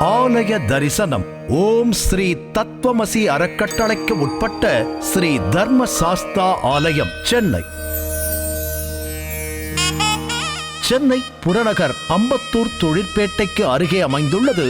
ஆலய தரிசனம். ஓம் ஸ்ரீ தத்வமசி அறக்கட்டளைக்கு உட்பட்ட ஸ்ரீ தர்ம சாஸ்தா ஆலயம் சென்னை. சென்னை புறநகர் அம்பத்தூர் தொழிற்பேட்டைக்கு அருகே அமைந்துள்ளது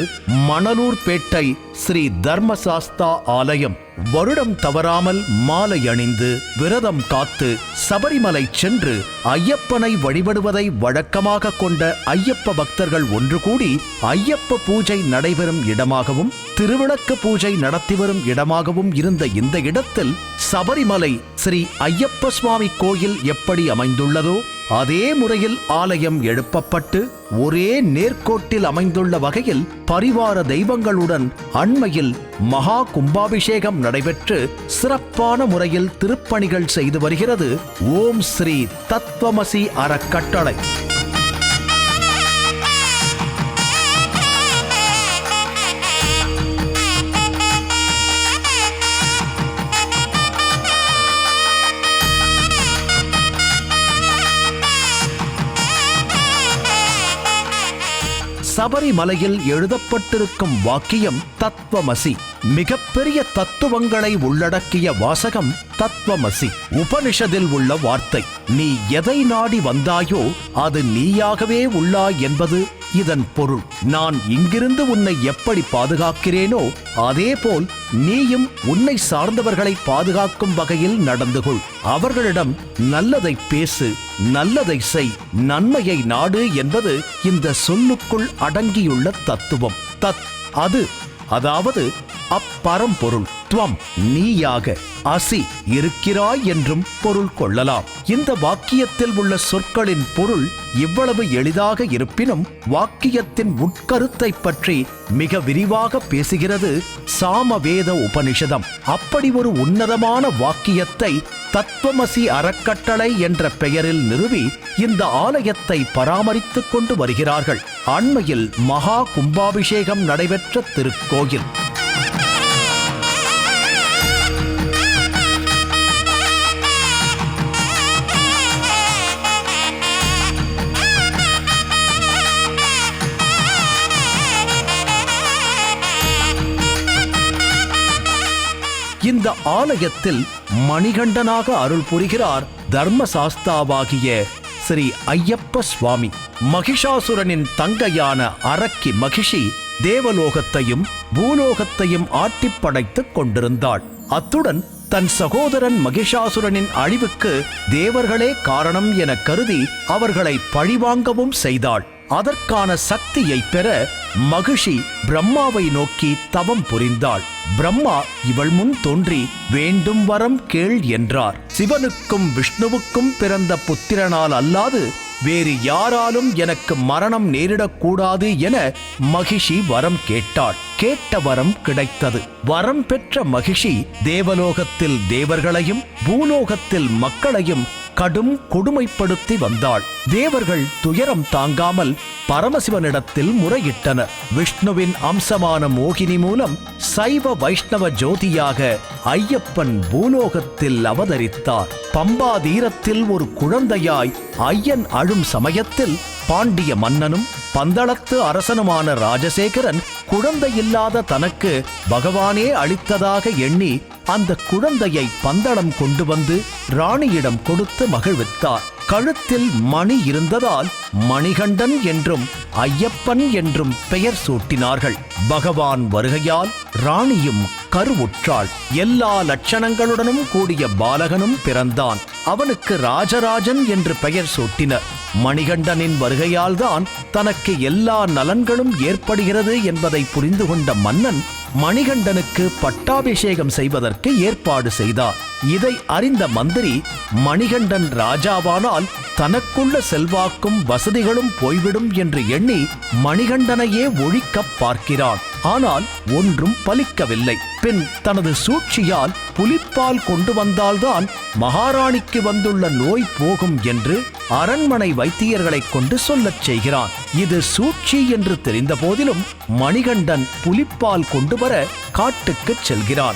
மணலூர் பேட்டை ஸ்ரீ தர்மசாஸ்தா ஆலயம். வருடம் தவறாமல் மாலை அணிந்து விரதம் காத்து சபரிமலை சென்று ஐயப்பனை வழிபடுவதை வழக்கமாக கொண்ட ஐயப்ப பக்தர்கள் ஒன்று கூடி ஐயப்ப பூஜை நடைபெறும் இடமாகவும் திருவிளக்கு பூஜை நடத்தி வரும் இடமாகவும் இருந்த இந்த இடத்தில் சபரிமலை ஸ்ரீ ஐயப்ப சுவாமி கோயில் எப்படி அமைந்துள்ளதோ அதே முறையில் ஆலயம் எழுப்பப்பட்டு ஒரே நேர்கோட்டில் அமைந்துள்ள வகையில் பரிவார தெய்வங்களுடன் அண்மையில் மகா கும்பாபிஷேகம் நடைபெற்று சிறப்பான முறையில் திருப்பணிகள் செய்து வருகிறது. ஓம் ஸ்ரீ தத்வமசி அறக்கட்டளை. சபரிமலையில் எழுதப்பட்டிருக்கும் வாக்கியம் தத்துவமசி மிகப்பெரிய தத்துவங்களை உள்ளடக்கிய வாசகம் தத்துவமசி உபனிஷதில் உள்ள வார்த்தை நீ எதை நாடி வந்தாயோ அது நீயாகவே உள்ளாய் என்பது இதன் பொருள் நான் இங்கிருந்து உன்னை எப்படி பாதுகாக்கிறேனோ அதேபோல் நீயும் உன்னை சார்ந்தவர்களை பாதுகாக்கும் வகையில் நடந்து கொள். அவர்களிடம் நல்லதை பேசு நல்லதை செய் நன்மையை நாடு என்பது இந்த சொல்லுக்குள் அடங்கியுள்ள தத்துவம். தத் அது அதாவது அப்பரம்பொருள் துவம் நீயாக. அசி இருக்கிறாய் என்றும் பொருள் கொள்ளலாம். இந்த வாக்கியத்தில் உள்ள சொற்களின் பொருள் இவ்வளவு எளிதாக இருப்பினும் வாக்கியத்தின் உட்கருத்தை பற்றி மிக விரிவாக பேசுகிறது சாமவேத உபனிஷதம். அப்படி ஒரு உன்னதமான வாக்கியத்தை தத்துவமசி அறக்கட்டளை என்ற பெயரில் நிறுவி இந்த ஆலயத்தை பராமரித்துக் கொண்டு வருகிறார்கள். அண்மையில் மகா கும்பாபிஷேகம் நடைபெற்ற திருக்கோயில். இந்த ஆலயத்தில் மணிகண்டனாக அருள் புரிகிறார் தர்மசாஸ்தாவாகிய ஸ்ரீ ஐயப்ப சுவாமி. மகிஷாசுரனின் தங்கையான அரக்கி மகிஷி தேவலோகத்தையும் பூலோகத்தையும் ஆட்டி படைத்துக் கொண்டிருந்தாள். அத்துடன் தன் சகோதரன் மகிஷாசுரனின் அழிவுக்கு தேவர்களே காரணம் என கருதி அவர்களை பழிவாங்கவும் செய்தாள். அதற்கான சக்தியை பெற மகிஷி பிரம்மாவை நோக்கி தவம் புரிந்தாள். பிரம்மா இவள் முன் தோன்றி வேண்டும் வரம் கேள் என்றார். சிவனுக்கும் விஷ்ணுவுக்கும் பிறந்த புத்திரனால் அல்லாது வேறு யாராலும் எனக்கு மரணம் நேரிடக்கூடாது என மகிஷி வரம் கேட்டாள். கேட்ட வரம் கிடைத்தது. வரம் பெற்ற மகிஷி தேவலோகத்தில் தேவர்களையும் பூலோகத்தில் மக்களையும் கடும் கொடுமைப்படுத்தி வந்தாள். தேவர்கள் துயரம் தாங்காமல் பரமசிவனிடத்தில் முறையிட்டனர். விஷ்ணுவின் அம்சமான மோகினி மூலம் சைவ வைஷ்ணவ ஜோதியாக ஐயப்பன் பூலோகத்தில் அவதரித்தார். பம்பா தீரத்தில் ஒரு குழந்தையாய் ஐயன் அழும் சமயத்தில் பாண்டிய மன்னனும் பந்தளத்து அரசனுமான ராஜசேகரன் குழந்தை இல்லாத தனக்கு பகவானே அளித்ததாக எண்ணி அந்த குழந்தையை பந்தளம் கொண்டு வந்து ராணியிடம் கொடுத்து மகிழ்வித்தார். கழுத்தில் மணி இருந்ததால் மணிகண்டன் என்றும் ஐயப்பன் என்றும் பெயர் சூட்டினார்கள். பகவான் வருகையால் ராணியும் கருவுற்றாள். எல்லா லட்சணங்களுடனும் கூடிய பாலகனும் பிறந்தான். அவனுக்கு ராஜராஜன் என்று பெயர் சூட்டினர். மணிகண்டனின் வருகையால்தான் தனக்கு எல்லா நலன்களும் ஏற்படுகிறது என்பதை புரிந்து கொண்ட மன்னன் மணிகண்டனுக்கு பட்டாபிஷேகம் செய்வதற்கு ஏற்பாடு செய்தார். இதை அறிந்த மந்திரி மணிகண்டன் ராஜாவானால் தனக்குள்ள செல்வாக்கும் வசதிகளும் போய்விடும் என்று எண்ணி மணிகண்டனையே ஒழிக்கப் பார்க்கிறான். ஆனால் ஒன்றும் பலிக்கவில்லை. பின் தனது சூழ்ச்சியால் புலிப்பால் கொண்டு வந்தால்தான் மகாராணிக்கு வந்துள்ள நோய் போகும் என்று அரண்மனை வைத்தியர்களைக் கொண்டு சொல்லச் செய்கிறான். இது சூழ்ச்சி என்று தெரிந்த போதிலும் மணிகண்டன் புலிப்பால் கொண்டு வர காட்டுக்குச் செல்கிறான்.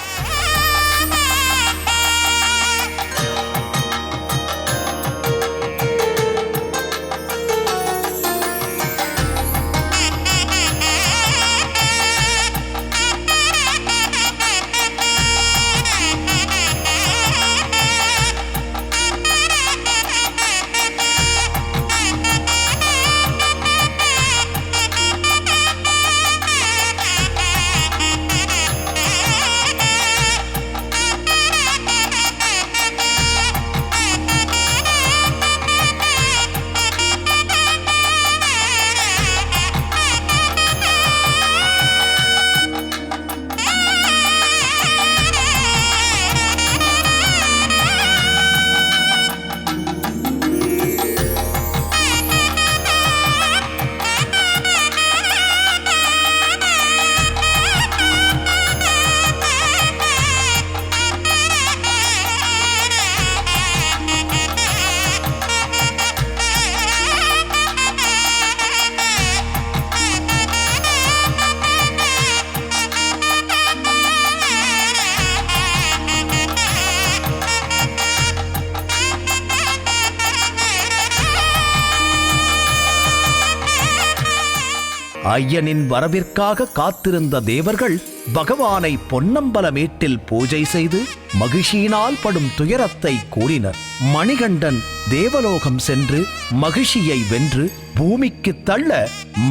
ஐயனின் வரவிற்காக காத்திருந்த தேவர்கள் பகவானை பொன்னம்பலமேட்டில் பூஜை செய்து மகிழ்ச்சியினால் படும் துயரத்தை கூறினர். மணிகண்டன் தேவலோகம் சென்று மகிழ்ச்சியை வென்று பூமிக்கு தள்ள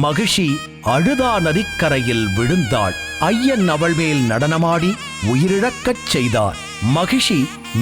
மகிழ்ச்சி அழுதா நதிக்கரையில் விழுந்தாள். ஐயன் அவள் மேல் நடனமாடி உயிரிழக்கச் செய்தார். மகிஷி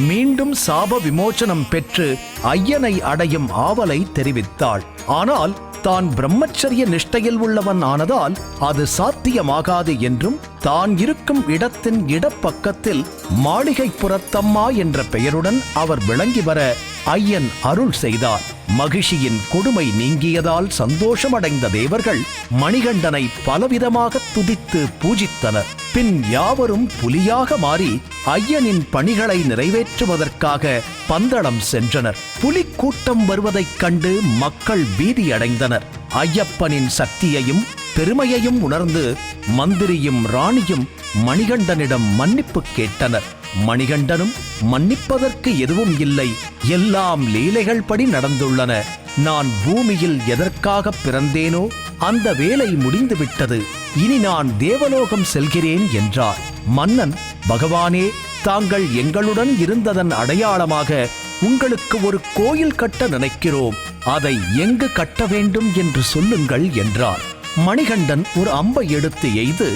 மீண்டும் சாப விமோச்சனம் பெற்று ஐயனை அடையும் ஆவலை தெரிவித்தாள். ஆனால் தான் பிரம்மச்சரிய நிஷ்டையில் உள்ளவன் ஆனதால் அது சாத்தியமாகாது என்றும் தான் இருக்கும் இடத்தின் இடப்பக்கத்தில் மாளிகை புறத்தம்மா என்ற பெயருடன் அவர் விளங்கி வர ஐயன் அருள் செய்தார். மகிழ்ச்சியின் கொடுமை நீங்கியதால் சந்தோஷமடைந்த தேவர்கள் மணிகண்டனை பலவிதமாக துதித்து பூஜித்தனர். பின் யாவரும் புலியாக மாறி ஐயனின் பணிகளை நிறைவேற்றுவதற்காக பந்தளம் சென்றனர். புலிக்கூட்டம் வருவதைக் கண்டு மக்கள் பீதியடைந்தனர். ஐயப்பனின் சக்தியையும் பெருமையையும் உணர்ந்து மந்திரியும் ராணியும் மணிகண்டனிடம் மன்னிப்பு கேட்டனர். மணிகண்டனும் மன்னிப்பதற்கு எதுவும் இல்லை. எல்லாம் லீலைகள் படி நடந்துள்ளன. நான் பூமியில் எதற்காக பிறந்தேனோ அந்த வேலை முடிந்துவிட்டது. இனி நான் தேவலோகம் செல்கிறேன் என்றார். மன்னன் பகவானே தாங்கள் எங்களுடன் இருந்ததன் அடையாளமாக உங்களுக்கு ஒரு கோயில் கட்ட நினைக்கிறோம். அதை எங்கு கட்ட வேண்டும் என்று சொல்லுங்கள் என்றார். மணிகண்டன் ஒரு அம்பை எடுத்து எய்து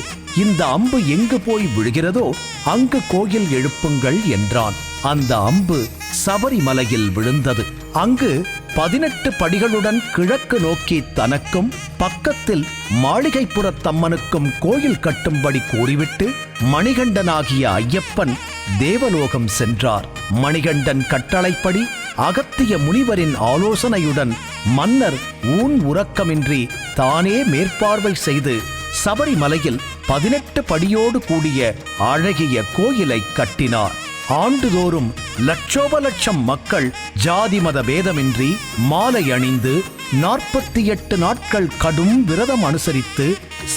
இந்த அம்பு எங்கு போய் விழுகிறதோ அங்கு கோயில் எழுப்புங்கள் என்றான். அந்த அம்பு சபரிமலையில் விழுந்தது. அங்கு பதினெட்டு படிகளுடன் கிழக்கு நோக்கி தனக்கும் பக்கத்தில் மாளிகைப்புறத்தம்மனுக்கும் கோயில் கட்டும்படி கூறிவிட்டு மணிகண்டனாகிய ஐயப்பன் தேவலோகம் சென்றார். மணிகண்டன் கட்டளைப்படி அகத்திய முனிவரின் ஆலோசனையுடன் மன்னர் ஊன் உறக்கமின்றி தானே மேற்பார்வை செய்து சபரிமலையில் பதினெட்டு படியோடு கூடிய அழகிய கோயிலை கட்டினார். ஆண்டுதோறும் லட்சோப லட்சம் மக்கள் ஜாதி மத பேதமின்றி மாலை அணிந்து நாற்பத்தி எட்டு நாட்கள் கடும் விரதம் அனுசரித்து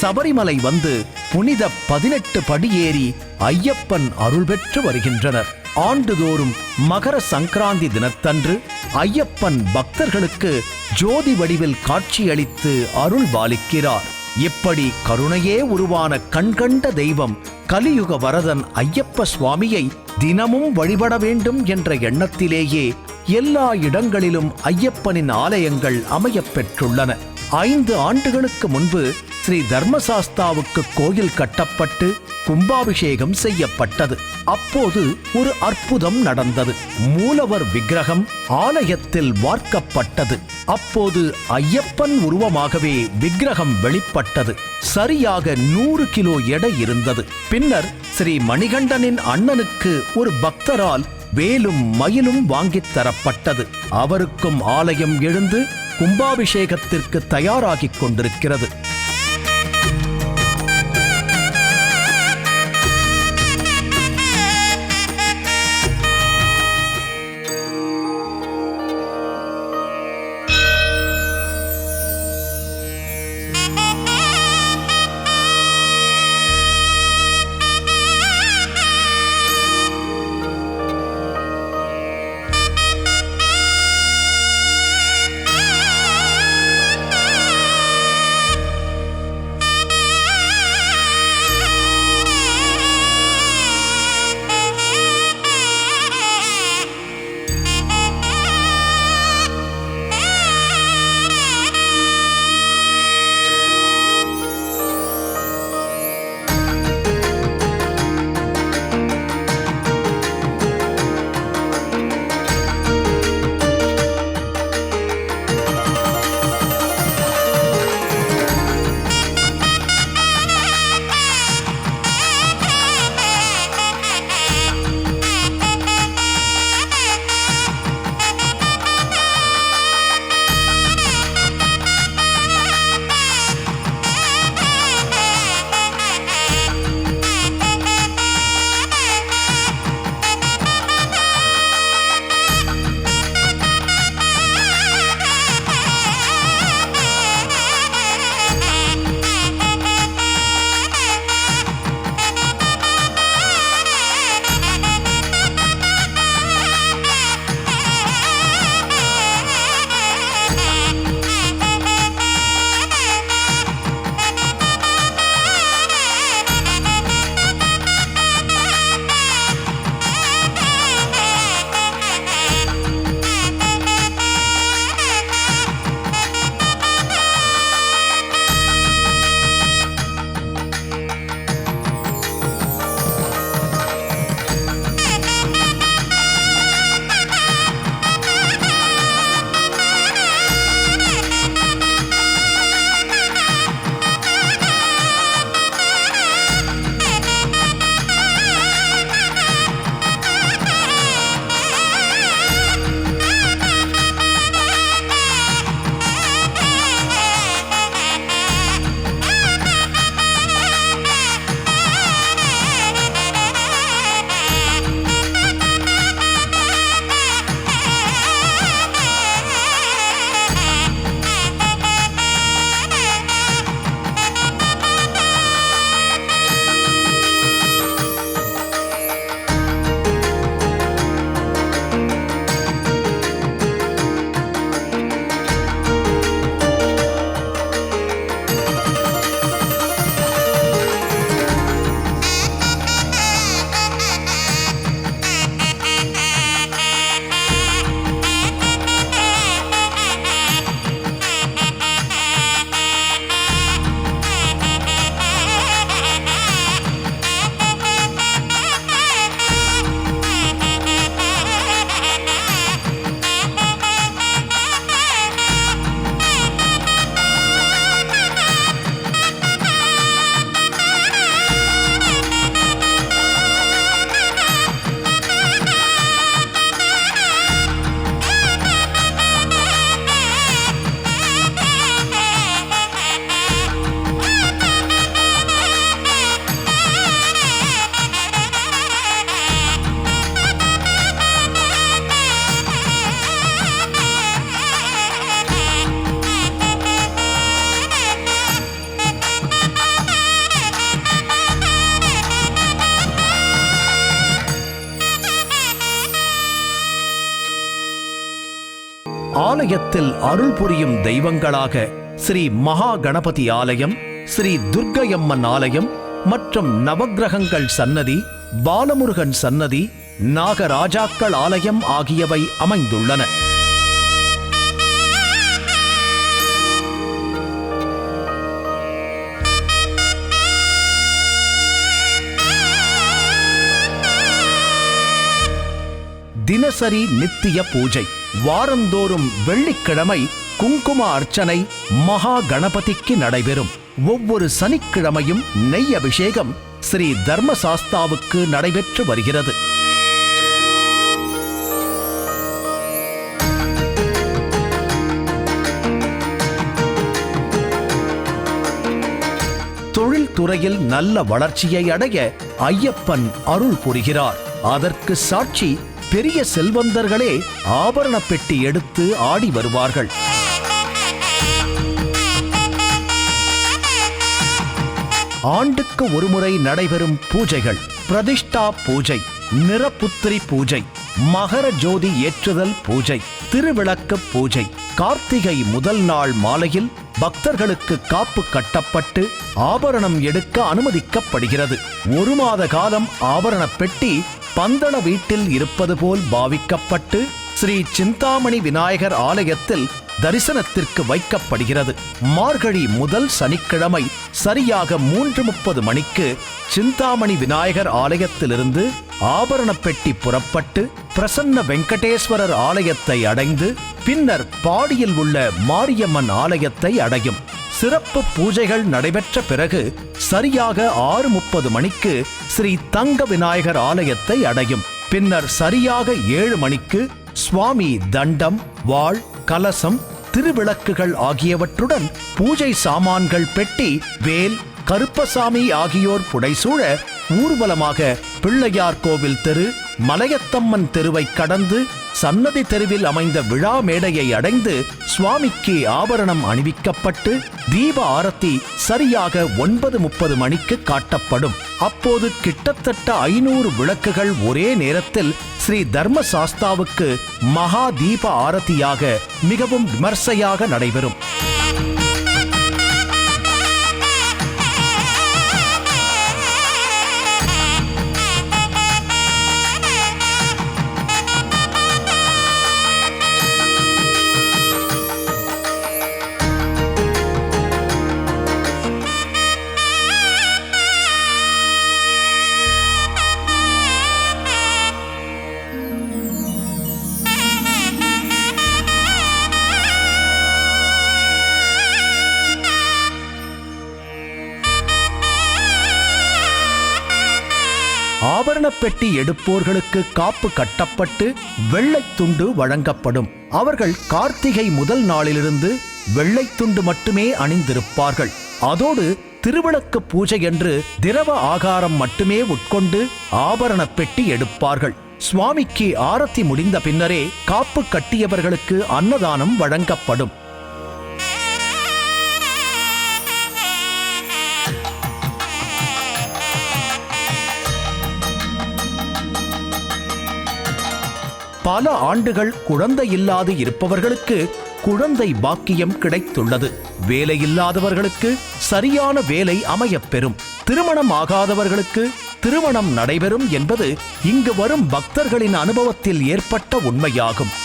சபரிமலை வந்து புனித பதினெட்டு படியேறி ஐயப்பன் அருள் பெற்று வருகின்றனர். ஆண்டுதோறும் மகர சங்கராந்தி தினத்தன்று ஐயப்பன் பக்தர்களுக்கு ஜோதி வடிவில் காட்சியளித்து அருள் பாலிக்கிறார். இப்படி கருணையே உருவான கண்கண்ட தெய்வம் கலியுக வரதன் ஐயப்ப சுவாமியை தினமும் வழிபட வேண்டும் என்ற எண்ணத்திலேயே எல்லா இடங்களிலும் ஐயப்பனின் ஆலயங்கள் அமையப் பெற்றுள்ளன. ஐந்து ஆண்டுகளுக்கு முன்பு ஸ்ரீ தர்மசாஸ்தாவுக்கு கோயில் கட்டப்பட்டு கும்பாபிஷேகம் செய்யப்பட்டது. அப்போது ஒரு அற்புதம் நடந்தது. மூலவர் விக்கிரகம் ஆலயத்தில் வார்க்கப்பட்டது அப்போது ஐயப்பன் உருவமாகவே விக்கிரகம் வெளிப்பட்டது. சரியாக நூறு கிலோ எடை இருந்தது. பின்னர் ஸ்ரீ மணிகண்டனின் அண்ணனுக்கு ஒரு பக்தரால் வேலும் மயிலும் வாங்கித் தரப்பட்டது. அவருக்கும் ஆலயம் எழுந்து கும்பாபிஷேகத்திற்கு தயாராகிக் கொண்டிருக்கிறது. ஆலயத்தில் அருள் புரியும் தெய்வங்களாக ஸ்ரீ மகா கணபதி ஆலயம் ஸ்ரீ துர்க்கையம்மன் ஆலயம் மற்றும் நவக்கிரகங்கள் சன்னதி பாலமுருகன் சன்னதி நாகராஜாக்கள் ஆலயம் ஆகியவை அமைந்துள்ளன. தினசரி நித்திய பூஜை. வாரந்தோறும் வெள்ளிக்கிழமை குங்கும அர்ச்சனை மகா கணபதிக்கு நடைபெறும். ஒவ்வொரு சனிக்கிழமையும் நெய் அபிஷேகம் ஸ்ரீ தர்மசாஸ்தாவுக்கு நடைபெற்று வருகிறது. தொழில்துறையில் நல்ல வளர்ச்சியை அடைய ஐயப்பன் அருள் புரிகிறார். அதற்கு சாட்சி பெரிய செல்வந்தர்களே ஆபரண பெட்டி எடுத்து ஆடி வருவார்கள். ஆண்டுக்கு ஒருமுறை நடைபெறும் பூஜைகள். பிரதிஷ்டா பூஜை நிறப்புத்திரி பூஜை மகர ஜோதி ஏற்றுதல் பூஜை திருவிளக்கு பூஜை கார்த்திகை முதல் நாள் மாலையில் பக்தர்களுக்கு காப்பு கட்டப்பட்டு ஆபரணம் எடுக்க அனுமதிக்கப்படுகிறது. ஒரு மாத காலம் ஆபரண பெட்டி பந்தள வீட்டில் இருப்பது போல் பாவிக்கப்பட்டு ஸ்ரீ சிந்தாமணி விநாயகர் ஆலயத்தில் தரிசனத்திற்கு வைக்கப்படுகிறது. மார்கழி முதல் சனிக்கிழமை சரியாக மூன்று முப்பது மணிக்கு சிந்தாமணி விநாயகர் ஆலயத்திலிருந்து ஆபரண பெட்டி புறப்பட்டு பிரசன்ன வெங்கடேஸ்வரர் ஆலயத்தை அடைந்து பின்னர் பாடியில் உள்ள மாரியம்மன் ஆலயத்தை அடையும். சிறப்பு பூஜைகள் நடைபெற்ற பிறகு சரியாக ஆறு முப்பது மணிக்கு ஸ்ரீ தங்க விநாயகர் ஆலயத்தை அடையும். பின்னர் சரியாக ஏழு மணிக்கு சுவாமி தண்டம் வாழ் கலசம் திருவிளக்குகள் ஆகியவற்றுடன் பூஜை சாமான்கள் பெட்டி வேல் கருப்பசாமி ஆகியோர் புடைசூழ ஊர்வலமாக பிள்ளையார் கோவில் தெரு மலையத்தம்மன் தெருவை கடந்து சன்னதி தெருவில் அமைந்த விழா மேடையை அடைந்து சுவாமிக்கு ஆபரணம் அணிவிக்கப்பட்டு தீப ஆரத்தி சரியாக ஒன்பது முப்பது மணிக்கு காட்டப்படும். அப்போது கிட்டத்தட்ட ஐநூறு விளக்குகள் ஒரே நேரத்தில் ஸ்ரீ தர்ம சாஸ்தாவுக்கு மகா தீப ஆரத்தியாக மிகவும் விமர்சையாக நடைபெறும். எடுப்போர்களுக்கு காப்பு கட்டப்பட்டு வெள்ளை துண்டு வழங்கப்படும். அவர்கள் கார்த்திகை முதல் நாளிலிருந்து வெள்ளை துண்டு மட்டுமே அணிந்திருப்பார்கள். அதோடு திருவிளக்கு பூஜை என்று திரவ ஆகாரம் மட்டுமே உட்கொண்டு ஆபரணப் பெட்டி எடுப்பார்கள். சுவாமிக்கு ஆரத்தி முடிந்த பின்னரே காப்பு கட்டியவர்களுக்கு அன்னதானம் வழங்கப்படும். பல ஆண்டுகள் குழந்தை இல்லாது இருப்பவர்களுக்கு குழந்தை பாக்கியம் கிடைத்துள்ளது. வேலை இல்லாதவர்களுக்கு சரியான வேலை அமையப்பெறும். திருமணம் ஆகாதவர்களுக்கு திருமணம் நடைபெறும் என்பது இங்கு வரும் பக்தர்களின் அனுபவத்தில் ஏற்பட்ட உண்மையாகும்.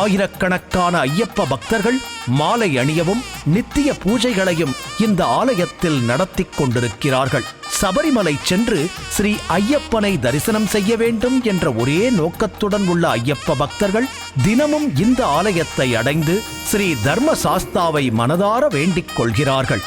ஆயிரக்கணக்கான ஐயப்ப பக்தர்கள் மாலை அணியவும் நித்திய பூஜைகளையும் இந்த ஆலயத்தில் நடத்திக் கொண்டிருக்கிறார்கள். சபரிமலை சென்று ஸ்ரீ ஐயப்பனை தரிசனம் செய்ய வேண்டும் என்ற ஒரே நோக்கத்துடன் உள்ள ஐயப்ப பக்தர்கள் தினமும் இந்த ஆலயத்தை அடைந்து ஸ்ரீ தர்ம சாஸ்தாவை மனதார வேண்டிக் கொள்கிறார்கள்.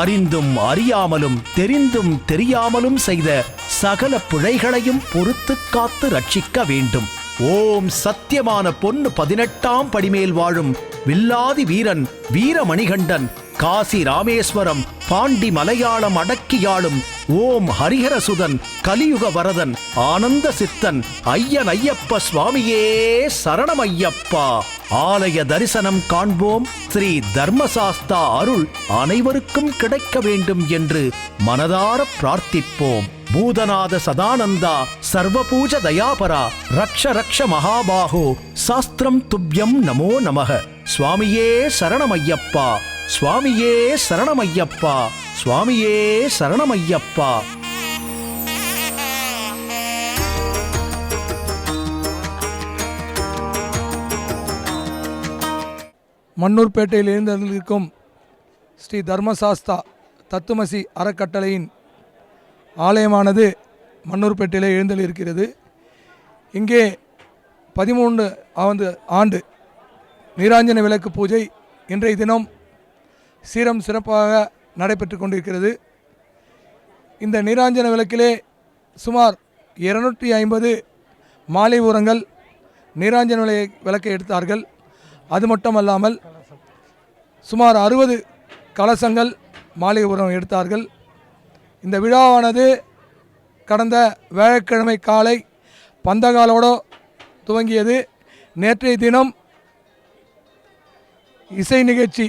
அறிந்தும் அறியாமலும் தெரிந்தும் தெரியாமலும் செய்த சகல பிழைகளையும் பொறுத்து காத்து ரட்சிக்க வேண்டும். ஓம் சத்தியமான பொன்னு பதினெட்டாம் படிமேல் வாழும் வில்லாதி வீரன் வீரமணிகண்டன் காசி ராமேஸ்வரம் பாண்டி மலையாளம் அடக்கியாளும் ஓம் ஹரிஹரசுதன் கலியுக வரதன் ஆனந்த சித்தன் ஐயன் ஐயப்ப சுவாமியே சரணம் ஐயப்பா ஆலய தரிசனம் காண்போம். ஸ்ரீ தர்மசாஸ்தா அருள் அனைவருக்கும் கிடைக்க வேண்டும் என்று மனதார பிரார்த்திப்போம். பூதநாத சதானந்தா சர்வபூஜ தயாபரா ரக்ஷ ரக்ஷ மகாபாகோ சாஸ்திரம் துப்யம் நமோ நமக. சுவாமியே சரணமையப்பா. சுவாமியே சரணமையப்பா சுவாமியே சரணமையப்பா. மன்னூர்பேட்டையில் இருந்திருக்கும் ஸ்ரீ தர்மசாஸ்தா தத்துமசி அறக்கட்டளையின் ஆலயமானது மன்னூர்பேட்டையில் எழுந்தளிருக்கிறது. இங்கே பதிமூன்று ஆண்டு ஆண்டு நீராஞ்சன விளக்கு பூஜை இன்றைய தினம் சீரம் சிறப்பாக நடைபெற்று கொண்டிருக்கிறது. இந்த நீராஞ்சன விளக்கிலே சுமார் இருநூற்றி ஐம்பது மாலை ஊரங்கள் நீராஞ்சன விளை விளக்கை எடுத்தார்கள். அது மட்டுமல்லாமல் சுமார் அறுபது கலசங்கள் மாலை உரம் எடுத்தார்கள். இந்த விழாவானது கடந்த வியாழக்கிழமை காலை பந்தகாலோடு துவங்கியது. நேற்றைய தினம் இசை நிகழ்ச்சி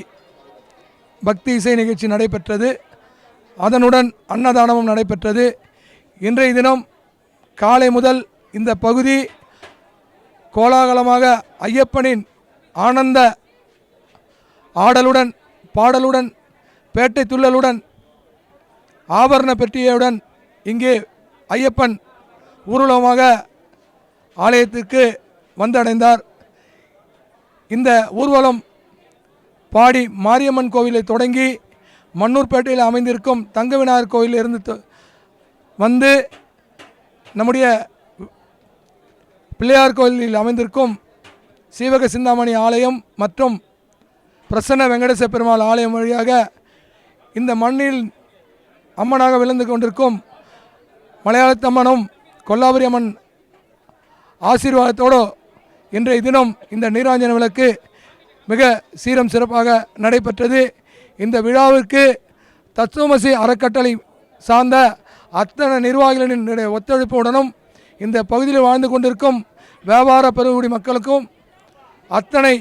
பக்தி இசை நிகழ்ச்சி நடைபெற்றது. அதனுடன் அன்னதானமும் நடைபெற்றது. இன்றைய தினம் காலை முதல் இந்த பகுதி கோலாகலமாக ஐயப்பனின் ஆனந்த ஆடலுடன் பாடலுடன் பேட்டை துள்ளலுடன் ஆபரண பெட்டியுடன் இங்கே ஐயப்பன் ஊர்வலமாக ஆலயத்திற்கு வந்தடைந்தார். இந்த ஊர்வலம் பாடி மாரியம்மன் கோவிலை தொடங்கி மன்னூர்பேட்டையில் அமைந்திருக்கும் தங்க விநாயகர் கோயிலிருந்து தொ- வந்து நம்முடைய பிள்ளையார் கோயிலில் அமைந்திருக்கும் சீவக சிந்தாமணி ஆலயம் மற்றும் பிரசன்ன வெங்கடேச பெருமாள் ஆலயம் வழியாக இந்த மண்ணில் அம்மனாக விளந்து கொண்டிருக்கும் மலையாளத்தம்மனும் கொல்லாபுரி அம்மன் ஆசீர்வாதத்தோடு இன்றைய தினம் இந்த நீராஞ்சன விளக்கு மிக சீரம் சிறப்பாக நடைபெற்றது. இந்த விழாவிற்கு தத்துவமசி அறக்கட்டளை சார்ந்த அத்தனை நிர்வாகிகளினுடைய ஒத்துழைப்புடனும் இந்த பகுதியில் வாழ்ந்து கொண்டிருக்கும் வியாபார பெருங்குடி மக்களுக்கும் அத்தனை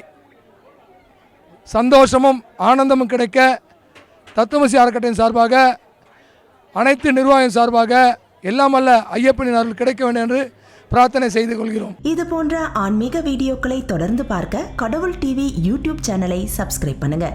சந்தோஷமும் ஆனந்தமும் கிடைக்க தத்துவமசி அறக்கட்டளையின் சார்பாக அனைத்து நிர்வாகம் சார்பாக எல்லாம் அல்ல ஐயப்பனின் அருள் கிடைக்க வேண்டும் என்று பிரார்த்தனை செய்து கொள்கிறோம். இது போன்ற ஆன்மீக வீடியோக்களை தொடர்ந்து பார்க்க கடவுள் டிவி யூடியூப் சேனலை சப்ஸ்கிரைப் பண்ணுங்க.